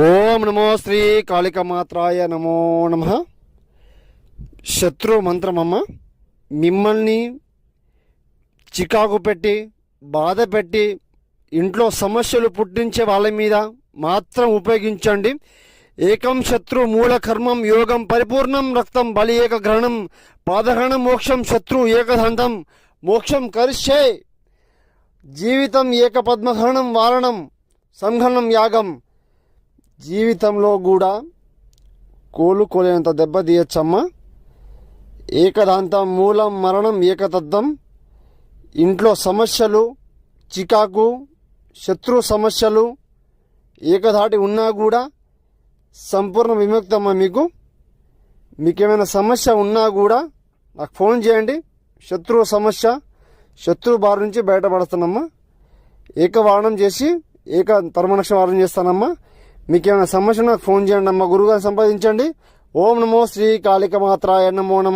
ఓం నమో శ్రీ కాళికమాత్రాయ నమో నమ. శత్రు మంత్రమమ్మ మిమ్మల్ని చికాకు పెట్టి బాధ పెట్టి ఇంట్లో సమస్యలు పుట్టించే వాళ్ళ మీద మాత్రం ఉపయోగించండి. ఏకం శత్రు మూల కర్మం యోగం పరిపూర్ణం రక్తం బలి ఏక గ్రహణం పాదగ్రహణం మోక్షం శత్రు ఏకదంతం మోక్షం కరిష్యే. జీవితం ఏక వారణం సంఘనం యాగం జీవితంలో కూడా కోలుకోలేనంత దెబ్బ తీయచ్చమ్మా. ఏకదాంతం మూలం మరణం ఏకతత్వం. ఇంట్లో సమస్యలు చికాకు శత్రు సమస్యలు ఏకధాటి ఉన్నా కూడా సంపూర్ణ విముక్తమ్మా మీకు. మీకేమైనా సమస్య ఉన్నా కూడా నాకు ఫోన్ చేయండి. శత్రువు సమస్య శత్రు బారి నుంచి బయటపడుతున్నామ్మా ఏకవారణం చేసి ఏక పరమనక్ష వారం చేస్తానమ్మా. మీకేమైనా సమస్య నాకు ఫోన్ చేయండి అమ్మ. గురుగారు సంపాదించండి ఓం నమో శ్రీ కాళిక మాత్రాయ నమో నమ.